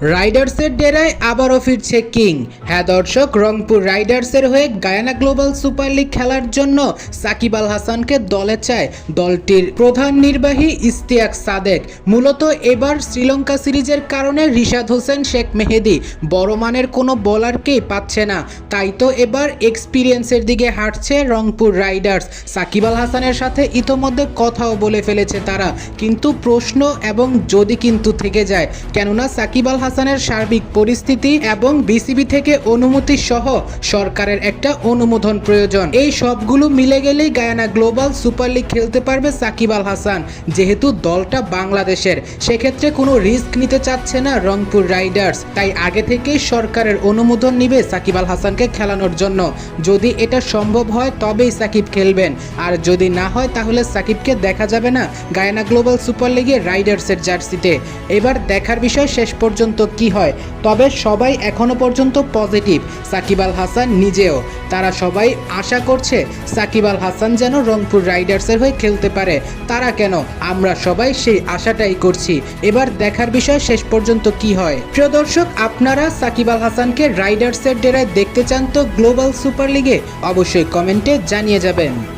রাইডার্সের ডেরায় আবারও ফিরছে কিং। হ্যাঁ দর্শক, রংপুর রাইডার্সের হয়ে গায়ানা গ্লোবাল সুপার লিগ খেলার জন্য সাকিব আল হাসানকে দলে চায় দলটির প্রধান নির্বাহী ইস্তিয়াক সাদেক। মূলত এবার শ্রীলঙ্কা সিরিজের কারণে রিশাদ হোসেন, শেখ মেহেদি বড় মানের কোনো বলারকেই পাচ্ছে না। তাই তো এবার এক্সপিরিয়েন্সের দিকে হাঁটছে রংপুর রাইডার্স। সাকিব আল হাসানের সাথে ইতোমধ্যে কথাও বলে ফেলেছে তারা। কিন্তু প্রশ্ন এবং যদি কিন্তু থেকে যায়। কেননা সাকিব আল হাসানের সার্বিক পরিস্থিতি এবং বিসিবি থেকে অনুমতি সহ সরকারের একটা অনুমোদন প্রয়োজন। এই সবগুলো মিলে গেলেই গায়ানা গ্লোবাল সুপার লিগ খেলতে পারবে সাকিব আল হাসান। যেহেতু দলটা বাংলাদেশের, সেক্ষেত্রে কোনো রিস্ক নিতে চাচ্ছে না রংপুর রাইডার্স। তাই আগে থেকেই সরকারের অনুমোদন নিবে সাকিব আল হাসানকে খেলানোর জন্য। যদি এটা সম্ভব হয়, তবেই সাকিব খেলবেন। আর যদি না হয়, তাহলে সাকিবকে দেখা যাবে না গায়ানা গ্লোবাল সুপার লিগে রাইডার্সের জার্সিতে। এবার দেখার বিষয় শেষ পর্যন্ত কি হয়? তবে সবাই এখনও পর্যন্ত পজিটিভ, সাকিব আল হাসান নিজেও। তারা সবাই আশা করছে সাকিব আল হাসান যেন রংপুর রাইডার্সের হয়ে খেলতে পারে। তারা কেন? আমরা সবাই সেই আশাটাই করছি। এবার দেখার বিষয় শেষ পর্যন্ত কি হয়? প্রিয় দর্শক, আপনারা সাকিব আল হাসানকে রাইডার্সের ডেরায় দেখতে চান তো গ্লোবাল সুপার লিগে অবশ্যই কমেন্টে জানিয়ে যাবেন।